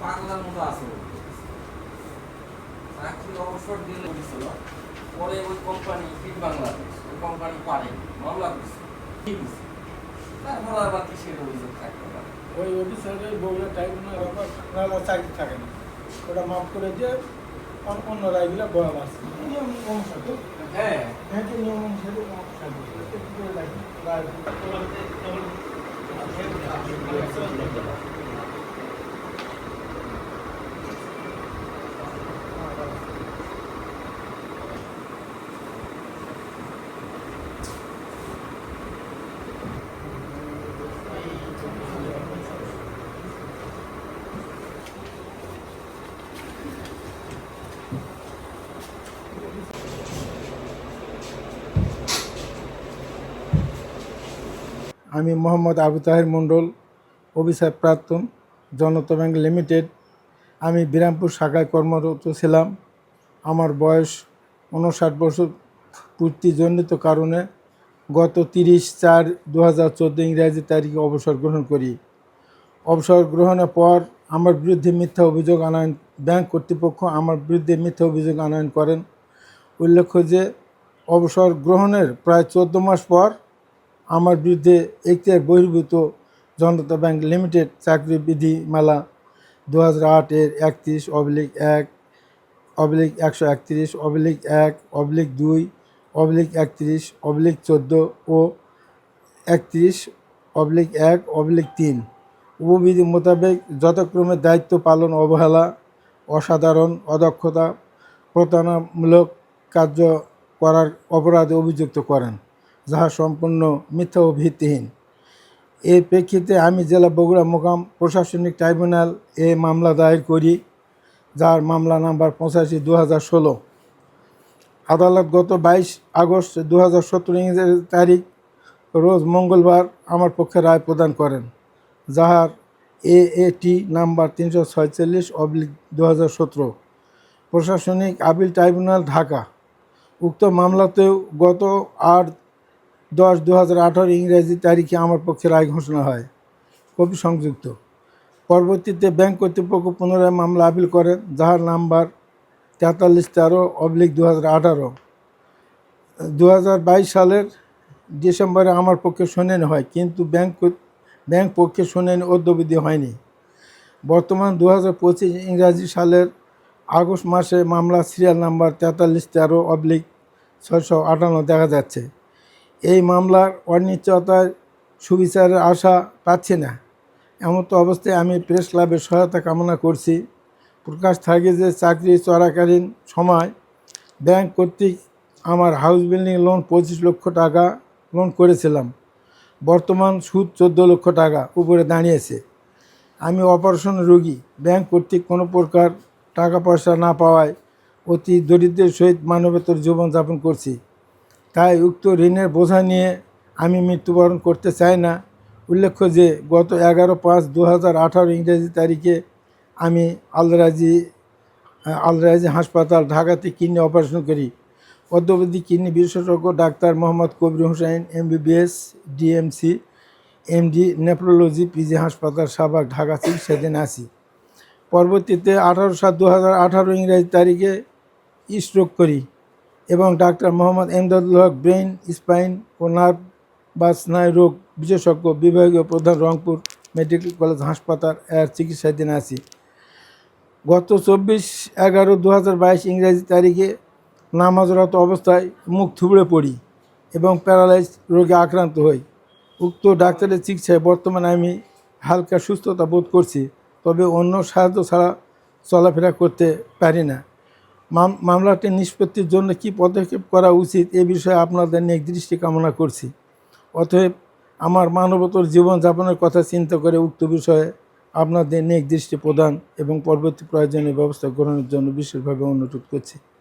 পাগলার মতো আছে ও। চাকরি অবসর দিলে বলেছিল পরে ওই কোম্পানি ফিট বাংলাদেশ ওই কোম্পানি পারে, মামলা করছে কি করছে তারপর আবার কিসের অভিযোগ থাকতে পারে ওই অফিসারের বউরা টাইম না নাহলে চাকরি থাকে না। ওটা মাফ করে দিয়ে অন্য অন্য রায়গুলো বহাল আছে। নিয়ম অনুসারে হ্যাঁ। হ্যাঁ নিয়ম অনুসারে রায়। আমি মোহাম্মদ আবু তাহের মণ্ডল অফিসার প্রাক্তন জনতা ব্যাংক লিমিটেড। আমি বিরামপুর শাখায় কর্মরত ছিলাম। আমার বয়স উনষাট বছর। পূর্তিজনিত কারণে গত তিরিশ চার দু হাজার চোদ্দ ইংরাজি তারিখে অবসর গ্রহণ করি। অবসর গ্রহণের পর আমার বিরুদ্ধে মিথ্যা অভিযোগ আনয়ন ব্যাংক কর্তৃপক্ষ আমার বিরুদ্ধে মিথ্যা অভিযোগ আনয়ন করেন। উল্লেখ্য যে, অবসর গ্রহণের প্রায় চোদ্দ মাস পর আমার বিরুদ্ধে এখতিয়ার বহির্ভূত জনতা ব্যাংক লিমিটেড চাকরি বিধিমালা দু হাজার আটের একত্রিশ অবলিক এক, অবলিক একশো একত্রিশ, অবলিক এক, অবলিক দুই, অবলিক একত্রিশ, অবলিক চোদ্দ ও একত্রিশ, অবলিক এক, অবলিক তিন। উপবিধি মোতাবেক যথাক্রমে দায়িত্ব পালন অবহেলা, অসাধারণ অদক্ষতা, প্রতারণামূলক কার্য করার অপরাধে অভিযুক্ত করেন। যাহা সম্পূর্ণ মিথ্যা ও ভিত্তিহীন। এর প্রেক্ষিতে আমি জেলা বগুড়া মোকাম প্রশাসনিক ট্রাইব্যুনাল এ মামলা দায়ের করি, যার মামলা নাম্বার পঁচাশি দু হাজার ষোলো। আদালত গত বাইশ আগস্ট দু হাজার সতেরো তারিখ, রোজ মঙ্গলবার আমার পক্ষে রায় প্রদান করেন, যাহার এ এটি নাম্বার তিনশো ছয়চল্লিশ অবলিক দু হাজার সতেরো। প্রশাসনিক আপিল ট্রাইব্যুনাল ঢাকা। উক্ত মামলাতেও গত আট দশ দু হাজার আঠারো ইংরেজি তারিখে আমার পক্ষে রায় ঘোষণা হয়। কপি সংযুক্ত। পরবর্তীতে ব্যাংক কর্তৃপক্ষ পুনরায় মামলা আপিল করেন যাহার নাম্বার তেতাল্লিশ তেরো অবলিক দু হাজার আঠারো। দু হাজার বাইশ সালের ডিসেম্বরে আমার পক্ষে শুনানি হয়, কিন্তু ব্যাংক ব্যাংক পক্ষে শুনানি অদ্যবিধি হয়নি। বর্তমান দু হাজার পঁচিশ ইংরাজি সালের আগস্ট মাসে মামলা সিরিয়াল নাম্বার তেতাল্লিশ তেরো অবলিক ছয়শো আটান্ন দেখা যাচ্ছে। এই মামলার অনিশ্চয়তার সুবিচারের আশা পাচ্ছি না। এমন তো অবস্থায় আমি প্রেস ক্লাবের সহায়তা কামনা করছি। প্রকাশ থাকে যে চাকরি চলাকালীন সময় ব্যাংক কর্তৃক আমার হাউস বিল্ডিং লোন পঁচিশ লক্ষ টাকা লোন করেছিলাম। বর্তমান সুদ চোদ্দ লক্ষ টাকা উপরে দাঁড়িয়েছে। আমি অপারেশন রোগী। ব্যাংক কর্তৃক কোনো প্রকার টাকা পয়সা না পাওয়ায় অতি দরিদ্রের সহিত মানবেতর জীবনযাপন করছি। তাই উক্ত ঋণের বোঝা নিয়ে আমি মৃত্যুবরণ করতে চাই না। উল্লেখ্য যে, গত এগারো পাঁচ দু হাজার আঠারো ইংরেজি তারিখে আমি আলরাজি আলরাজি হাসপাতাল ঢাকাতে কিডনি অপারেশন করি। অদ্যবধি কিডনি বিশেষজ্ঞ doctor Mohammad Kabir Hossain, MBBS, DMC, MD, nephrology, PG হাসপাতাল, শাহবাগ, ঢাকা চিকিৎসাধীন আছি পরবর্তীতে আঠারো সাত দু হাজার আঠারো ইংরেজি তারিখে স্ট্রোক করি। এবং doctor Mohammad Emdadul Haque brain spine ও নার্ভ বা স্নায়ু রোগ বিশেষজ্ঞ বিভাগীয় প্রধান রংপুর মেডিকেল কলেজ হাসপাতাল এর চিকিৎসাধীন আছি। গত চব্বিশ এগারো দু হাজার বাইশ ইংরেজি তারিখে নামাজরত অবস্থায় মুখ থুবড়ে পড়ি এবং প্যারালাইজ রোগে আক্রান্ত হই। উক্ত ডাক্তারের চিকিৎসায় বর্তমানে আমি হালকা সুস্থতা বোধ করছি, তবে অন্য সাহায্য ছাড়া চলাফেরা করতে পারি না। মামলাটি নিষ্পত্তির জন্য কি পদক্ষেপ করা উচিত এ বিষয়ে আপনাদের নিয়ে দৃষ্টি কামনা করছি। অতএব আমার মানবতর জীবনযাপনের কথা চিন্তা করে উক্ত বিষয়ে আপনাদের নেক দৃষ্টি প্রদান এবং পরবর্তী প্রয়োজনীয় ব্যবস্থা গ্রহণের জন্য বিশেষভাবে অনুরোধ করছি।